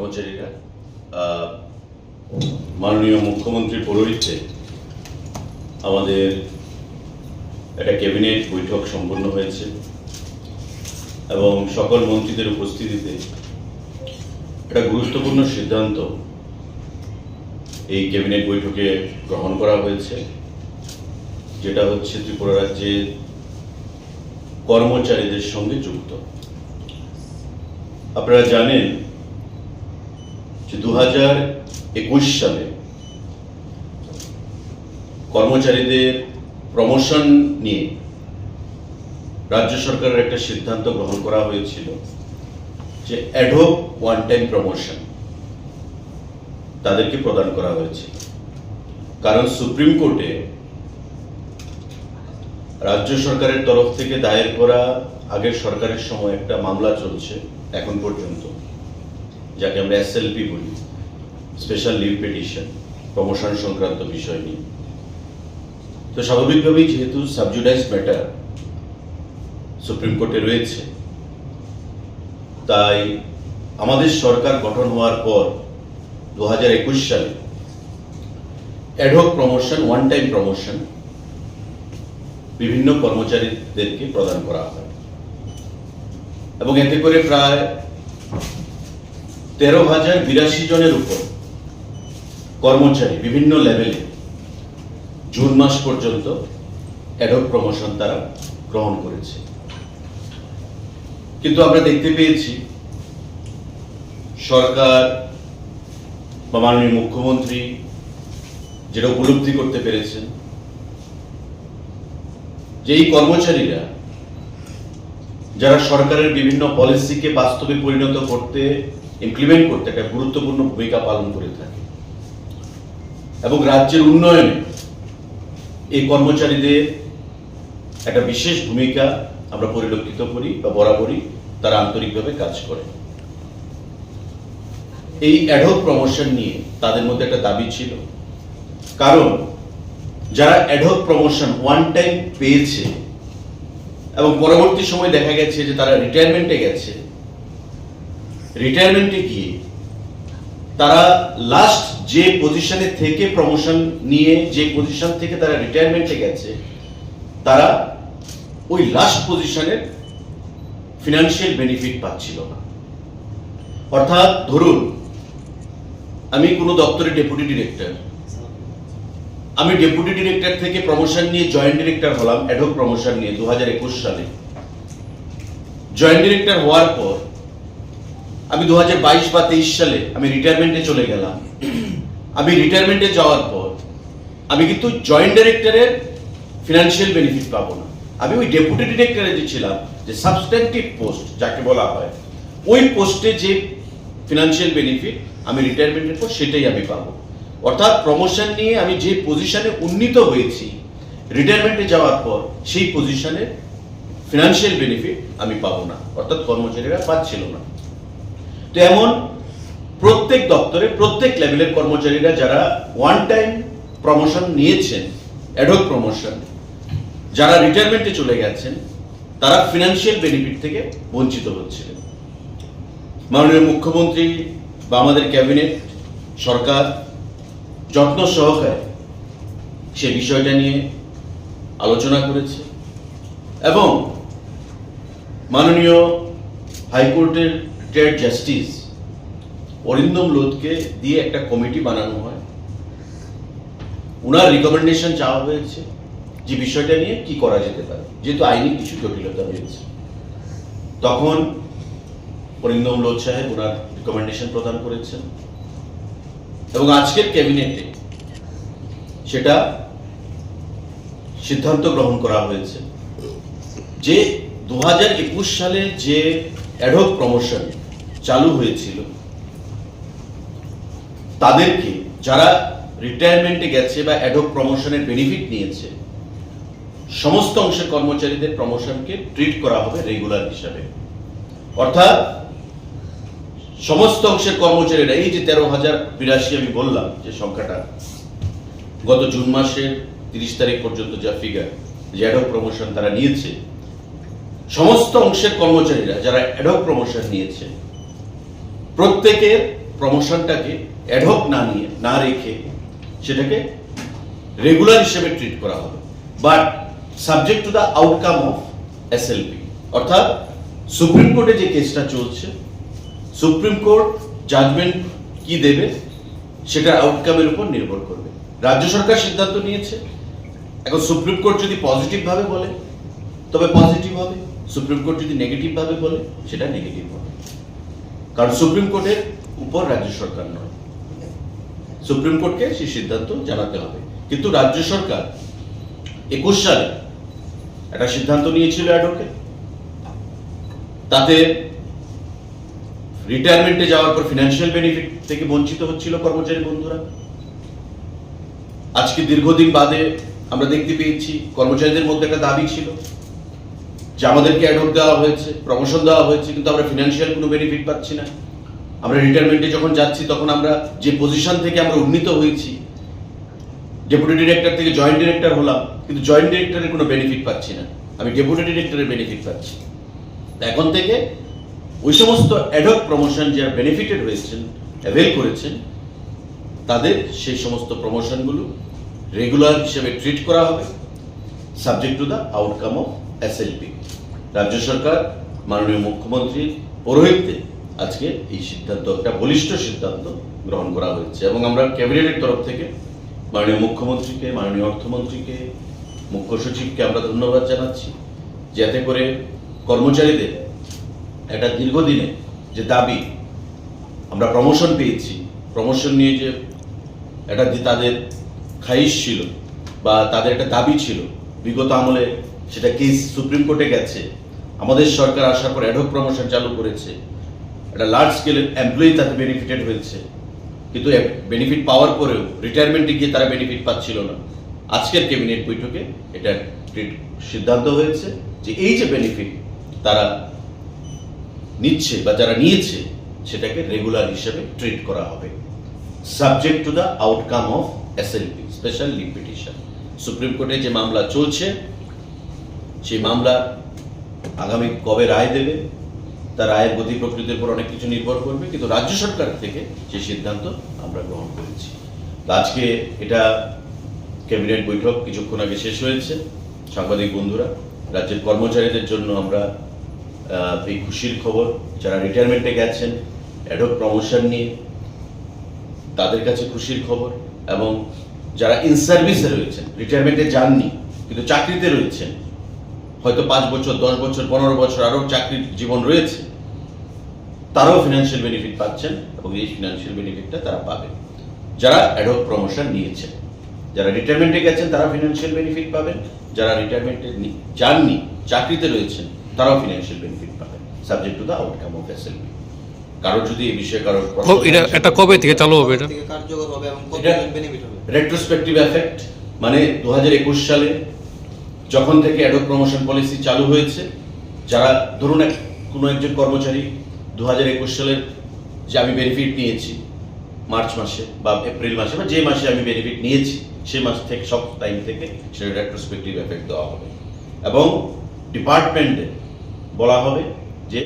কর্মচারীরা মাননীয় মুখ্যমন্ত্রীর পৌরোহিত্যে আমাদের একটা ক্যাবিনেট বৈঠক সম্পন্ন হয়েছে এবং সকল মন্ত্রীদের উপস্থিতিতে একটা গুরুত্বপূর্ণ সিদ্ধান্ত এই ক্যাবিনেট বৈঠকে গ্রহণ করা হয়েছে, যেটা হচ্ছে ত্রিপুরা রাজ্যের কর্মচারীদের সঙ্গে যুক্ত। আপনারা জানেন যে দু হাজার একুশ সালে কর্মচারীদের প্রমোশন নিয়ে রাজ্য সরকারের একটা সিদ্ধান্ত গ্রহণ করা হয়েছিল যে অ্যাডোক ওয়ান টাইম প্রমোশন তাদেরকে প্রদান করা হয়েছে। কারণ সুপ্রিম কোর্টে রাজ্য সরকারের তরফ থেকে দায়ের করা আগের সরকারের সময় একটা মামলা চলছে, এখন পর্যন্ত। যাকে আমরা এসএলপি বলি স্পেশাল লিভ পিটিশন প্রমোশন সংক্রান্ত বিষয় নিয়ে। তো স্বাভাবিকভাবেই যেহেতু সাবজুডাইজ ম্যাটার সুপ্রিম কোর্টে রয়েছে, তাই আমাদের সরকার গঠন হওয়ার পর দু হাজার একুশ সালে ad hoc promotion one time promotion বিভিন্ন কর্মচারীদেরকে প্রদান করা হয়। এবং এতে করে প্রায় তেরো হাজার বিরাশি জনের উপর কর্মচারী বিভিন্ন লেভেলে জুন মাস পর্যন্ত অ্যাডক প্রমোশন তারা গ্রহণ করেছে। কিন্তু আমরা দেখতে পেয়েছি, সরকার বা মাননীয় মুখ্যমন্ত্রী যেটা উপলব্ধি করতে পেরেছেন, যে এই কর্মচারীরা যারা সরকারের বিভিন্ন পলিসিকে বাস্তবে পরিণত করতে ইমপ্লিমেন্ট করতে একটা গুরুত্বপূর্ণ ভূমিকা পালন করে থাকে। এবং রাজ্যের উন্নয়নে এই কর্মচারীদের একটা বিশেষ ভূমিকা আমরা পরিলক্ষিত করি বা বরাবরই তারা আন্তরিকভাবে কাজ করে। এই অ্যাডহক প্রমোশন নিয়ে তাদের মধ্যে একটা দাবি ছিল। কারণ যারা অ্যাডহক প্রমোশন ওয়ান টাইম পেয়েছে এবং পরবর্তী সময় দেখা গেছে যে তারা রিটায়ারমেন্টে গেছে রিটায়ারমেন্টে গিয়ে তারা লাস্ট যে পজিশনে থেকে প্রমোশন নিয়ে, যে পজিশন থেকে তারা রিটায়ারমেন্টে গেছে, তারা ওই লাস্ট পজিশনের ফিনান্সিয়াল বেনিফিট পাচ্ছিল না। অর্থাৎ ধরুন, আমি কোনো দপ্তরের ডেপুটি ডিরেক্টর আমি ডেপুটি ডিরেক্টর থেকে প্রমোশন নিয়ে জয়েন্ট ডিরেক্টর হলাম অ্যাডহক প্রমোশন নিয়ে দু হাজার একুশ সালে। জয়েন্ট ডিরেক্টর হওয়ার পর আমি দু বাইশ বা তেইশ সালে আমি রিটায়ারমেন্টে চলে গেলাম। আমি রিটায়ারমেন্টে যাওয়ার পর আমি কিন্তু জয়েন্ট ডিরেক্টরের ফিনান্সিয়াল বেনিফিট পাবো না। আমি ওই ডেপুটি ডিরেক্টরে যে ছিলাম, যে সাবস্ট্যান্টিভ পোস্ট যাকে বলা হয়, ওই পোস্টে যে ফিনান্সিয়াল বেনিফিট আমি রিটায়ারমেন্টের পর সেটাই আমি পাবো। অর্থাৎ প্রমোশন নিয়ে আমি যে পজিশনে উন্নীত হয়েছি রিটায়ারমেন্টে যাওয়ার পর সেই পজিশনের ফিনান্সিয়াল বেনিফিট আমি পাবো না। অর্থাৎ কর্মচারীরা পাচ্ছিল না। তো এমন প্রত্যেক দপ্তরে, প্রত্যেক লেভেলের কর্মচারীরা যারা ওয়ান টাইম প্রমোশন নিয়েছেন অ্যাডক প্রমোশন যারা রিটায়ারমেন্টে চলে গেছেন, তারা ফিনান্সিয়াল বেনিফিট থেকে বঞ্চিত হচ্ছিলেন। মাননীয় মুখ্যমন্ত্রী বা আমাদের ক্যাবিনেট সরকার যত্ন সহকারে সে বিষয়টা নিয়ে আলোচনা করেছে এবং মাননীয় হাইকোর্টের রিটায়ার্ড জাস্টিস অরিন্দম লোধকে দিয়ে একটা কমিটি বানানো হয়। উনার রিকমেন্ডেশন চাওয়া হয়েছে যে বিষয়টা নিয়ে কি করা যেতে পারে। যেহেতু আইনি কিছু জটিলতা রয়েছে। তখন অরিন্দম লোধ সাহেব ওনার রিকমেন্ডেশন প্রদান করেছেন। এবং আজকের ক্যাবিনেটে সেটা সিদ্ধান্ত গ্রহণ করা হয়েছে যে দু হাজার একুশ সালে যে অ্যাডহক প্রমোশন চালু হয়েছিল, তাদেরকে যারা রিটায়ারমেন্টে গেছে বা অ্যাডহক প্রমোশনের বেনিফিট নিয়েছে, সমস্ত অংশের কর্মচারীদের প্রমোশনকে ট্রিট করা হবে রেগুলার হিসাবে। অর্থাৎ, সমস্ত অংশের কর্মচারীরা, এই যে তেরো হাজার বিরাশি আমি বললাম যে সংখ্যাটা, গত জুন মাসের তিরিশ তারিখ পর্যন্ত যা ফিগার যে অ্যাডক প্রমোশন তারা নিয়েছে, সমস্ত অংশের কর্মচারীরা যারা অ্যাডক প্রমোশন নিয়েছে প্রত্যেকের প্রমোশনটাকে অ্যাডহক না নিয়ে, না রেখে সেটাকে রেগুলার হিসেবে ট্রিট করা হবে but subject to the outcome of SLP অর্থাৎ সুপ্রিম কোর্টে যে কেসটা চলছে সুপ্রিম কোর্ট জাজমেন্ট কি দেবে? সেটার আউটকামের উপর নির্ভর করবে। রাজ্য সরকার সিদ্ধান্ত নিয়েছে। এখন সুপ্রিম কোর্ট যদি পজিটিভ ভাবে বলে, তবে পজিটিভ হবে। সুপ্রিম কোর্ট যদি নেগেটিভ ভাবে বলে, সেটা নেগেটিভ হবে। কারণ সুপ্রিম কোর্টের উপর রাজ্য সরকার নয়। সুপ্রিম কোর্টকে সেই সিদ্ধান্ত জানাতে হবে। কিন্তু রাজ্য সরকার একুশ সালে একটা সিদ্ধান্ত নিয়েছিল অ্যাডোকে তাতে রিটায়ারমেন্টে যাওয়ার পর ফিনান্সিয়াল বেনিফিট থেকে বঞ্চিত হচ্ছিল কর্মচারী বন্ধুরা। আজকে দীর্ঘদিন বাদে আমরা দেখতে পেয়েছি কর্মচারীদের মধ্যে একটা দাবি ছিল। যে আমাদেরকে অ্যাডক দেওয়া হয়েছে প্রমোশন দেওয়া হয়েছে, কিন্তু আমরা ফিনান্সিয়াল কোনো বেনিফিট পাচ্ছি না। আমরা রিটায়ারমেন্টে যখন যাচ্ছি, তখন আমরা যে পজিশন থেকে আমরা উন্নীত হয়েছি ডেপুটি ডিরেক্টর থেকে জয়েন্ট ডিরেক্টর হলাম, কিন্তু জয়েন্ট ডিরেক্টরের কোনো বেনিফিট পাচ্ছি না। আমি ডেপুটি ডিরেক্টরের বেনিফিট পাচ্ছি। এখন থেকে ওই সমস্ত অ্যাডক প্রমোশন যারা বেনিফিটেড হয়েছেন অ্যাভেল করেছেন, তাদের সেই সমস্ত প্রমোশনগুলো রেগুলার হিসেবে ট্রিট করা হবে subject to the outcome of SLP রাজ্য সরকার, মাননীয় মুখ্যমন্ত্রীর পৌরোহিত্যে আজকে এই সিদ্ধান্ত, একটা বলিষ্ঠ সিদ্ধান্ত গ্রহণ করা হয়েছে। এবং আমরা ক্যাবিনেটের তরফ থেকে মাননীয় মুখ্যমন্ত্রীকে, মাননীয় অর্থমন্ত্রীকে, মুখ্য সচিবকে আমরা ধন্যবাদ জানাচ্ছি, যাতে করে কর্মচারীদের একটা দীর্ঘদিনে যে দাবি আমরা প্রমোশন পেয়েছি প্রমোশন নিয়ে যে একটা তাদের খাইশ ছিল বা তাদের একটা দাবি ছিল, বিগত আমলে সেটা কেস সুপ্রিম কোর্টে গেছে আমাদের সরকার আসার পর অ্যাডহক প্রমোশন চালু করেছে। একটা লার্জ স্কেলের এমপ্লয়ি তাতে বেনিফিটেড হয়েছে। কিন্তু বেনিফিট পাওয়ার পরেও রিটায়ারমেন্টে গিয়ে তারা বেনিফিট পাচ্ছিল না। আজকের ক্যাবিনেট বৈঠকে এটা সিদ্ধান্ত হয়েছে যে এই যে বেনিফিট তারা নিচ্ছে বা যারা নিয়েছে, সেটাকে রেগুলার হিসেবে ট্রিট করা হবে। Subject to the outcome of SLP special leave petition supreme কোর্টে যে মামলা চলছে, সেই মামলা আগামী কবে রায় দেবে তার রায়ের গতি প্রকৃতির উপর অনেক কিছু নির্ভর করবে, কিন্তু রাজ্য সরকার থেকে যে সিদ্ধান্ত আমরা গ্রহণ করেছি। আজকে এটা ক্যাবিনেট বৈঠক কিছুক্ষণ আগে শেষ হয়েছে। সাংবাদিক বন্ধুরা, রাজ্যের কর্মচারীদের জন্য আমরা এই খুশির খবর, যারা রিটায়ারমেন্টে গেছেন অ্যাডক প্রমোশন নিয়ে, তাদের কাছে খুশির খবর এবং যারা ইন সার্ভিসে রয়েছেন রিটায়ারমেন্টে যাননি, কিন্তু চাকরিতে রয়েছেন হয়তো পাঁচ বছর দশ বছর পনেরো বছর আরও চাকরির জীবন রয়েছে তারাও ফিনান্সিয়াল বেনিফিট পাচ্ছেন এবং এই ফিনান্সিয়াল বেনিফিটটা তারা পাবেন যারা অ্যাডক প্রমোশন নিয়েছেন যারা রিটায়ারমেন্টে গেছেন তারা ফিনান্সিয়াল বেনিফিট পাবেন যারা রিটায়ারমেন্টে যাননি চাকরিতে রয়েছেন তারাও ফিনান্সিয়াল বেনিফিট পাবেন subject to the outcome of SLP কারও যদি এই বিষয়ে কারও এটা কবে থেকে চালু হবে এটা? থেকে কার্যকর হবে এবং কত বেনিফিট হবে? রেট্রোস্পেক্টিভ এফেক্ট মানে দু হাজার একুশ সালে যখন থেকে অ্যাডক প্রমোশন পলিসি চালু হয়েছে, যারা ধরুন এক কোনো একজন কর্মচারী দু হাজার একুশ সালের যে আমি বেনিফিট নিয়েছি, মার্চ মাসে বা এপ্রিল মাসে বা যে মাসে আমি বেনিফিট নিয়েছি সেই মাস থেকে, সব টাইম থেকে সেটা রেট্রোস্পেক্টিভ এফেক্ট দেওয়া হবে। এবং ডিপার্টমেন্টে বলা হবে